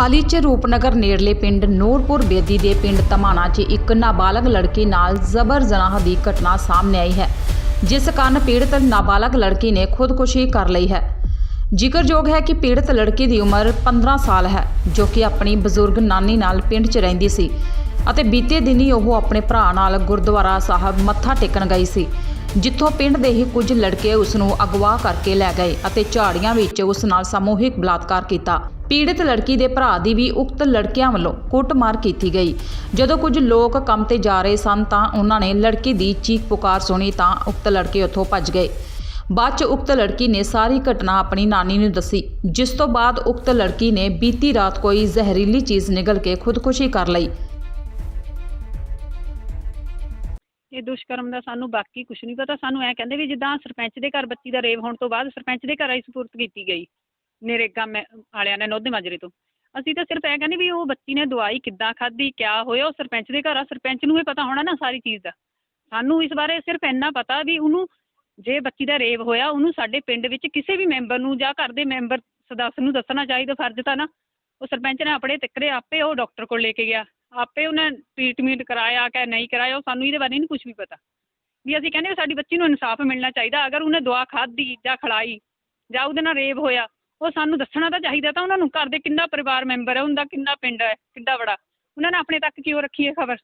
ਹਾਲ ਹੀ 'ਚ ਰੂਪਨਗਰ ਨੇੜਲੇ ਪਿੰਡ ਨੂਰਪੁਰ ਬੇਦੀ ਦੇ ਪਿੰਡ ਧਮਾਣਾ 'ਚ ਇੱਕ ਨਾਬਾਲਗ ਲੜਕੀ ਨਾਲ ਜ਼ਬਰ ਜਨਾਹ ਦੀ ਘਟਨਾ ਸਾਹਮਣੇ ਆਈ ਹੈ, ਜਿਸ ਕਾਰਨ ਪੀੜਤ ਨਾਬਾਲਗ ਲੜਕੀ ਨੇ ਖੁਦਕੁਸ਼ੀ ਕਰ ਲਈ ਹੈ। ਜ਼ਿਕਰਯੋਗ ਹੈ ਕਿ ਪੀੜਤ ਲੜਕੀ ਦੀ ਉਮਰ 15 ਸਾਲ ਹੈ, ਜੋ ਕਿ ਆਪਣੀ ਬਜ਼ੁਰਗ ਨਾਨੀ ਨਾਲ ਪਿੰਡ 'ਚ ਰਹਿੰਦੀ ਸੀ ਅਤੇ ਬੀਤੇ ਦਿਨੀ ਉਹ ਆਪਣੇ ਭਰਾ ਨਾਲ ਗੁਰਦੁਆਰਾ ਸਾਹਿਬ ਮੱਥਾ ਟੇਕਣ ਗਈ ਸੀ, ਜਿੱਥੋਂ ਪਿੰਡ ਦੇ ਹੀ ਕੁਝ ਲੜਕੇ ਉਸ ਨੂੰ ਅਗਵਾ ਕਰਕੇ ਲੈ ਗਏ ਅਤੇ ਝਾੜੀਆਂ ਵਿੱਚ ਉਸ ਨਾਲ ਸਮੂਹਿਕ ਬਲਾਤਕਾਰ ਕੀਤਾ। ਪੀੜਤ ਲੜਕੀ ਦੇ ਭਰਾ ਦੀ ਵੀ ਉਕਤ ਲੜਕਿਆਂ ਵੱਲੋਂ ਕੁੱਟਮਾਰ ਕੀਤੀ ਗਈ। ਜਦੋਂ ਕੁਝ ਲੋਕ ਕੰਮ ਤੇ ਜਾ ਰਹੇ ਸਨ ਤਾਂ ਉਹਨਾਂ ਨੇ ਲੜਕੀ ਦੀ ਚੀਖ ਪੁਕਾਰ ਸੁਣੀ ਤਾਂ ਉਕਤ ਲੜਕੇ ਉੱਥੋਂ ਭੱਜ ਗਏ। ਬਾਅਦ ਚ ਉਕਤ ਲੜਕੀ ਨੇ ਸਾਰੀ ਘਟਨਾ ਆਪਣੀ ਨਾਨੀ ਨੂੰ ਦੱਸੀ, ਜਿਸ ਤੋਂ ਬਾਅਦ ਉਕਤ ਲੜਕੀ ਨੇ ਬੀਤੀ ਰਾਤ ਕੋਈ ਜ਼ਹਿਰੀਲੀ ਚੀਜ਼ ਨਿਗਲ ਕੇ ਖੁਦਕੁਸ਼ੀ ਕਰ ਲਈ। ਇਹ ਦੁਸ਼ਕਰਮ ਦਾ ਸਾਨੂੰ ਬਾਕੀ ਕੁਝ ਨਹੀਂ ਪਤਾ। ਸਾਨੂੰ ਐ ਕਹਿੰਦੇ ਵੀ ਜਿੱਦਾਂ ਸਰਪੰਚ ਦੇ ਘਰ ਬੱਚੀ ਦਾ ਰੇਵ ਹੋਣ ਤੋਂ ਬਾਅਦ ਸਰਪੰਚ ਦੇ ਘਰ ਆਈ ਸਪੁਰਤ ਕੀਤੀ ਗਈ। ਨਰੇਗਾ ਮੈਂ ਵਾਲਿਆਂ ਨੇ ਨੋਧੇ ਮਾਜਰੇ ਤੋਂ। ਅਸੀਂ ਤਾਂ ਸਿਰਫ ਇਹ ਕਹਿੰਦੇ ਵੀ ਉਹ ਬੱਚੀ ਨੇ ਦਵਾਈ ਕਿੱਦਾਂ ਖਾਧੀ, ਕਿਆ ਹੋਇਆ, ਉਹ ਸਰਪੰਚ ਦੇ ਘਰ ਆ, ਸਰਪੰਚ ਨੂੰ ਹੀ ਪਤਾ ਹੋਣਾ ਨਾ ਸਾਰੀ ਚੀਜ਼ ਦਾ। ਸਾਨੂੰ ਇਸ ਬਾਰੇ ਸਿਰਫ ਇੰਨਾ ਪਤਾ ਵੀ ਉਹਨੂੰ ਜੇ ਬੱਚੀ ਦਾ ਰੇਵ ਹੋਇਆ, ਉਹਨੂੰ ਸਾਡੇ ਪਿੰਡ ਵਿੱਚ ਕਿਸੇ ਵੀ ਮੈਂਬਰ ਨੂੰ ਜਾਂ ਘਰ ਦੇ ਮੈਂਬਰ ਸਦੱਸ ਨੂੰ ਦੱਸਣਾ ਚਾਹੀਦਾ, ਫਰਜ਼ ਤਾਂ ਨਾ। ਉਹ ਸਰਪੰਚ ਨੇ ਆਪਣੇ ਤਿੱਕਰੇ ਆਪੇ ਉਹ ਡਾਕਟਰ ਕੋਲ ਲੈ ਕੇ ਗਿਆ। ਆਪੇ ਉਹਨੇ ਟ੍ਰੀਟਮੈਂਟ ਕਰਾਇਆ ਕਿ ਨਹੀਂ ਕਰਾਇਆ, ਉਹ ਸਾਨੂੰ ਇਹਦੇ ਬਾਰੇ ਨਹੀਂ ਕੁਝ ਵੀ ਪਤਾ। ਵੀ ਅਸੀਂ ਕਹਿੰਦੇ ਵੀ ਸਾਡੀ ਬੱਚੀ ਨੂੰ ਇਨਸਾਫ ਮਿਲਣਾ ਚਾਹੀਦਾ, ਅਗਰ ਉਹਨੇ ਦਵਾ ਖਾਧੀ ਜਾਂ ਖਲਾਈ ਜਾਂ ਉਹਦੇ ਨਾਲ ਰੇਪ ਹੋਇਆ ਉਹ ਸਾਨੂੰ ਦੱਸਣਾ ਤਾਂ ਚਾਹੀਦਾ ਤਾਂ ਉਹਨਾਂ ਨੂੰ ਘਰ ਦੇ ਕਿੰਨਾ ਪਰਿਵਾਰ ਮੈਂਬਰ ਹੈ ਉਹਦਾ ਕਿੰਨਾ ਪਿੰਡ ਹੈ ਕਿੱਡਾ ਬੜਾ ਉਹਨਾਂ ਨੇ ਆਪਣੇ ਤੱਕ ਕਿਉਂ ਰੱਖੀ ਹੈ ਖਬਰ?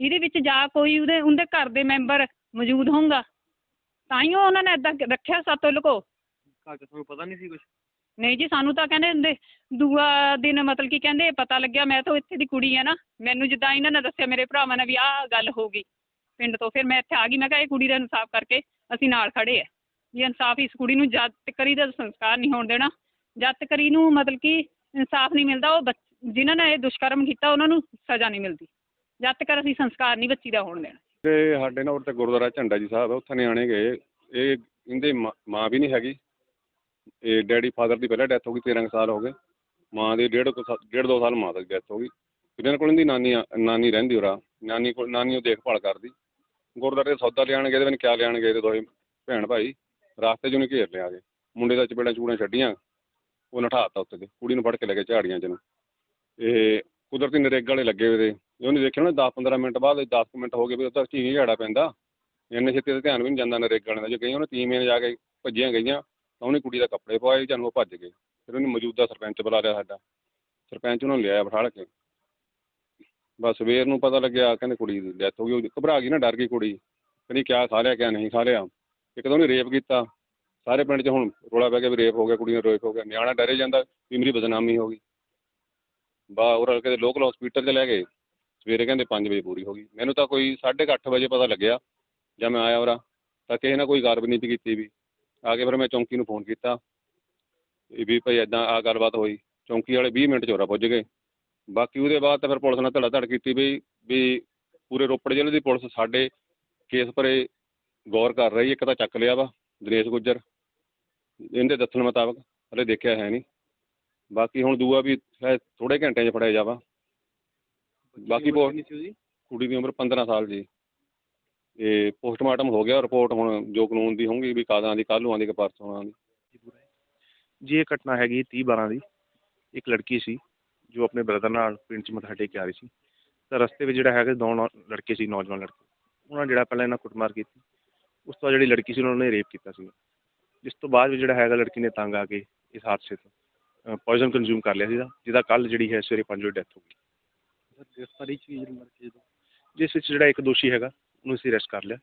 ਇਹਦੇ ਵਿੱਚ ਜਾਂ ਕੋਈ ਉਹਦੇ ਉਹਦੇ ਘਰ ਦੇ ਮੈਂਬਰ ਮੌਜੂਦ ਹੋਊਗਾ। ਤਾਂ ਹੀ ਉਹ ਉਹਨਾਂ ਨੇ ਇਦਾਂ ਰੱਖਿਆ ਸਾਤੋਂ ਲੁਕੋ। ਕਾਕੇ ਤੁਹਾਨੂੰ ਪਤਾ ਨਹੀਂ ਸੀ ਕੁਝ ਨਹੀਂ ਜੀ ਸਾਨੂੰ ਤਾਂ ਕਹਿੰਦੇ ਹੁੰਦੇ ਦੂਆ ਦਿਨ ਮਤਲਬ ਕਿ ਕਹਿੰਦੇ ਪਤਾ ਲੱਗਿਆ ਮੈਂ ਤਾਂ ਇੱਥੇ ਦੀ ਕੁੜੀ ਆ ਨਾ ਮੈਨੂੰ ਜਿੱਦਾਂ ਇਹਨਾਂ ਨੇ ਦੱਸਿਆ ਮੇਰੇ ਭਰਾਵਾਂ ਨੇ ਵੀ ਆਹ ਗੱਲ ਹੋ ਗਈ। ਪਿੰਡ ਤੋਂ ਫਿਰ ਮੈਂ ਇੱਥੇ ਆ ਗਈ ਮੈਂ ਕਿਹਾ ਇਹ ਕੁੜੀ ਦਾ ਇਨਸਾਫ ਕਰਕੇ ਅਸੀਂ ਨਾਲ ਖੜੇ ਆ। ਵੀ ਇਨਸਾਫ ਇਸ ਕੁੜੀ ਨੂੰ ਜਦ ਤੱਕ ਦਾ ਸੰਸਕਾਰ ਨਹੀਂ ਹੋਣ ਦੇਣਾ, ਜਦ ਤੱਕ ਨੂੰ ਮਤਲਬ ਕਿ ਇਨਸਾਫ ਨਹੀਂ ਮਿਲਦਾ, ਉਹ ਬੱਚ- ਜਿਨ੍ਹਾਂ ਨੇ ਇਹ ਦੁਸ਼ਕਰਮ ਕੀਤਾ ਉਹਨਾਂ ਨੂੰ ਸਜ਼ਾ ਨਹੀਂ ਮਿਲਦੀ, ਜਦ ਤੱਕ ਅਸੀਂ ਸੰਸਕਾਰ ਨਹੀਂ ਬੱਚੀ ਦਾ ਹੋਣ ਦੇਣਾ। ਤੇ ਸਾਡੇ ਨਾਲ ਉੱਥੇ ਗੁਰਦੁਆਰਾ ਝੰਡਾ ਜੀ ਸਾਹਿਬ ਹੈ ਉੱਥੇ ਨਿਆਣੇ ਗਏ, ਇਹ ਇਹਦੇ ਮਾਂ- ਮਾਂ ਵੀ ਨਹੀਂ ਹੈਗੀ, ਇਹ ਡੈਡੀ ਫਾਦਰ ਦੀ ਪਹਿਲਾਂ ਡੈਥ ਹੋ ਗਈ 13 ਕੁ ਸਾਲ ਹੋ ਗਏ, ਮਾਂ ਦੀ ਡੇਢ ਕੁ ਸਾ- ਡੇਢ ਦੋ ਸਾਲ ਮਾਂ ਦੀ ਡੈਥ ਹੋ ਗਈ, ਇਹਨਾਂ ਕੋਲ ਇਹਦੀ ਨਾਨੀ ਆ- ਨਾਨੀ ਰਹਿੰਦੀ ਉਰਾ, ਨਾਨੀ ਕੋਲ, ਨਾਨੀ ਉਹ ਦੇਖਭਾਲ ਕਰਦੀ, ਗੁਰਦੁਆਰੇ ਸੌਦਾ ਲਿਆਣ ਗਏ ਤੇ ਮੈਨੂੰ ਕਿਆ ਲਿਆਣ ਗਏ ਤੇ ਦੋਵੇਂ ਭੈਣ ਭਾਈ ਰਾਸਤੇ 'ਚ ਉਹਨੇ ਘੇਰ ਲਿਆ ਕੇ ਮੁੰਡੇ ਦਾ ਚਪੇੜਾਂ ਚੂੜਾਂ ਛੱਡੀਆਂ, ਉਹ ਨਠਾਤਾ ਉੱਤੇ ਤੇ। ਕੁੜੀ ਨੂੰ ਫੜ ਕੇ ਲੈ ਕੇ ਝਾੜੀਆਂ 'ਚ ਨੂੰ ਇਹ ਕੁਦਰਤੀ ਨਰੇਗਾ ਵਾਲੇ ਲੱਗੇ ਹੋਏ ਤੇ ਜੇ ਉਹਨੇ ਦੇਖਿਆ ਨਾ 10 15 ਮਿੰਟ ਬਾਅਦ 10 ਮਿੰਟ ਹੋ ਗਏ ਵੀ ਉੱਧਰ ਝੀਂ ਝਾੜਾ ਪੈਂਦਾ। ਇੰਨੇ ਛੇਤੀ ਤੇ ਧਿਆਨ ਵੀ ਨਹੀਂ ਜਾਂਦਾ ਨਰੇਗਾ ਵਾਲੇ ਦਾ। ਜੇ ਗਈ ਉਹਨੇ ਤੀਵੇਂ ਜਾ ਕੇ ਭੱਜੀਆਂ ਗਈਆਂ, ਤਾਂ ਉਹਨੇ ਕੁੜੀ ਦਾ ਕੱਪੜੇ ਪਵਾਏ ਜਾਨੂੰ ਉਹ ਭੱਜ ਗਏ। ਫਿਰ ਉਹਨੇ ਮੌਜੂਦਾ ਸਰਪੰਚ ਬੁਲਾ ਲਿਆ ਸਾਡਾ। ਸਰਪੰਚ ਉਹਨਾਂ ਨੂੰ ਲਿਆਇਆ ਬਿਠਾ ਕੇ। ਬਸ ਸਵੇਰ ਨੂੰ ਪਤਾ ਲੱਗਿਆ, ਕਹਿੰਦੇ ਕੁੜੀ ਦੀ ਡੈਥ ਹੋ ਗਈ। ਉਹ ਘਬਰਾ ਗਈ ਨਾ, ਡਰ ਗਈ ਕੁੜੀ। ਕਹਿੰਦੀ ਕਿਆ ਖਾ ਲਿਆ, ਕਿਆ ਨਹੀਂ ਖਾ ਲਿਆ। ਇੱਕ ਤਾਂ ਉਹਨੇ ਰੇਪ ਕੀਤਾ। ਸਾਰੇ ਪਿੰਡ 'ਚ ਹੁਣ ਰੌਲਾ ਪੈ ਗਿਆ ਵੀ ਰੇਪ ਹੋ ਗਿਆ ਕੁੜੀ ਨੂੰ ਰੇਪ ਹੋ ਗਿਆ। ਨਿਆਣਾ ਡਰੇ ਜਾਂਦਾ ਵੀ ਮੇਰੀ ਬਦਨਾਮੀ ਹੋ ਗਈ। ਬਾ ਉਹ ਰਲ ਕੇ ਲੋਕਲ ਹਸਪੀਟਲ 'ਚ ਲੈ ਗਏ। ਸਵੇਰੇ ਕਹਿੰਦੇ 5 ਵਜੇ ਪੂਰੀ ਹੋ ਗਈ। ਮੈਨੂੰ ਤਾਂ ਕੋਈ 8:30 ਵਜੇ ਪਤਾ ਲੱਗਿਆ ਜਦ ਮੈਂ ਆਇਆ ਉਰਾ, ਤਾਂ ਕਿਸੇ ਨੇ ਕੋਈ ਕਾਰਵਾਈ ਨਹੀਂ ਕੀਤੀ ਵੀ। ਆ ਕੇ ਫਿਰ ਮੈਂ ਚੌਂਕੀ ਨੂੰ ਫੋਨ ਕੀਤਾ ਵੀ ਭਾਈ ਇਦਾਂ ਆ ਗੱਲਬਾਤ ਹੋਈ। ਚੌਂਕੀ ਵਾਲੇ 20 ਮਿੰਟ 'ਚ ਉਰਾ ਪੁੱਜ ਗਏ। ਬਾਕੀ ਉਹਦੇ ਬਾਅਦ ਤਾਂ ਫਿਰ ਪੁਲਿਸ ਨਾਲ ਧੜਾ ਧੜ ਕੀਤੀ ਵੀ ਵੀ ਪੂਰੇ ਰੋਪੜ ਜ਼ਿਲ੍ਹੇ ਦੀ ਪੁਲਿਸ ਸਾਡੇ ਕੇਸ ਪਰੇ ਗੌਰ ਕਰ ਰਹੀ ਇੱਕ ਤਾਂ ਚੱਕ ਲਿਆ ਵਾ ਦਿਨੇਸ਼ ਗੁੱਜਰ। ਇਹਦੇ ਦੱਸਣ ਮੁਤਾਬਕ ਹਲੇ ਦੇਖਿਆ ਹੈ ਨਹੀਂ। ਬਾਕੀ ਹੁਣ ਦੂਆ ਵੀ ਸ਼ਾਇਦ ਥੋੜੇ ਘੰਟਿਆਂ 'ਚ ਫੜਿਆ ਜਾਵਾ। ਬਾਕੀ ਕੁੜੀ ਦੀ ਉਮਰ 15 ਸਾਲ ਜੀ ਇਹ ਪੋਸਟਮਾਰਟਮ ਹੋ ਗਿਆ ਰਿਪੋਰਟ ਹੁਣ ਜੋ ਕਾਨੂੰਨ ਦੀ ਹੋਊਗੀ ਵੀ ਕਾਦਾਂ ਦੀ ਕੱਲ੍ਹ ਨੂੰ ਆਉਂਦੀ ਕਿ ਪਰਸੋਂ ਆਉਂਦੀ। ਜੀ ਇਹ ਘਟਨਾ ਹੈਗੀ 30 12 ਦੀ। ਇੱਕ ਲੜਕੀ ਸੀ ਜੋ ਆਪਣੇ ਬ੍ਰਦਰ ਨਾਲ ਪਿੰਡ 'ਚ ਮੱਥਾ ਟੇਕ ਕੇ ਆ ਰਹੀ ਸੀ। ਤਾਂ ਰਸਤੇ ਵਿੱਚ ਜਿਹੜਾ ਹੈਗਾ ਦੋ ਨੌ- ਲੜਕੇ ਸੀ ਨੌਜਵਾਨ ਲੜਕੇ। ਉਹਨਾਂ ਨੇ ਜਿਹੜਾ ਪਹਿਲਾਂ ਇਹਨਾਂ ਕੁੱਟਮਾਰ ਕੀਤੀ ਉਸ ਤੋਂ ਬਾਅਦ ਜਿਹੜੀ ਲੜਕੀ ਸੀ ਉਹਨਾਂ ਨੇ ਰੇਪ ਕੀਤਾ ਸੀ ਜਿਸ ਤੋਂ ਬਾਅਦ ਵੀ ਜਿਹੜਾ ਹੈਗਾ ਲੜਕੀ ਨੇ ਤੰਗ ਆ ਕੇ ਇਸ ਹਾਦਸੇ ਤੋਂ ਪੋਇਜ਼ਨ ਕੰਜ਼ਿਊਮ ਕਰ ਲਿਆ ਸੀਗਾ ਜਿਹਦਾ ਕੱਲ ਜਿਹੜੀ ਹੈ ਸਵੇਰੇ 5 ਵਜੇ ਡੈਥ ਹੋ ਗਈ। ਗ੍ਰਿਫਤਾਰੀ ਜਿਸ ਵਿੱਚ ਜਿਹੜਾ ਇੱਕ ਦੋਸ਼ੀ ਹੈਗਾ ਉਹਨੂੰ ਅਸੀਂ ਅਰੈਸਟ ਕਰ ਲਿਆ।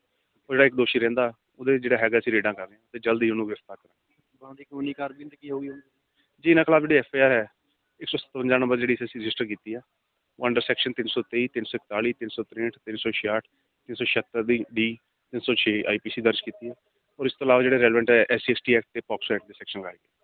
ਉਹ ਜਿਹੜਾ ਇੱਕ ਦੋਸ਼ੀ ਰਹਿੰਦਾ ਉਹਦੇ ਜਿਹੜਾ ਹੈਗਾ ਅਸੀਂ ਰੇਡਾਂ ਕਰ ਰਹੇ ਹਾਂ ਤੇ ਜਲਦੀ ਉਹਨੂੰ ਗ੍ਰਿਫਤਾਰ ਕਰਾਂਗੇ। ਬਾਂਦੀ ਕਾਨੂੰਨੀ ਕਾਰਵਾਈ ਤੇ ਕੀ ਹੋਊਗੀ? ਜੀ ਇਹਨਾਂ ਖਿਲਾਫ ਜਿਹੜੀ ਐਫ ਆਈ ਆਰ ਹੈ 157 ਨੰਬਰ ਜਿਹੜੀ ਅਸੀਂ ਰਜਿਸਟਰ ਕੀਤੀ ਆ ਉਹ ਅੰਡਰ ਸੈਕਸ਼ਨ 323 341 363 366 376 ਦੀ ਡੀ ਤਿੰਨ ਸੌ ਛੇ ਆਈ ਪੀ ਸੀ ਦਰਜ ਕੀਤੀ ਹੈ। ਔਰ ਇਸ ਤੋਂ ਇਲਾਵਾ ਜਿਹੜੇ ਰੈਲੇਵੈਂਟ ਹੈ ਐਸਸੀ ਐਸਟੀ ਐਕਟ ਅਤੇ ਪੋਕਸੋ ਐਕਟ ਦੇ ਸੈਕਸ਼ਨ ਲਾਏ ਗਏ।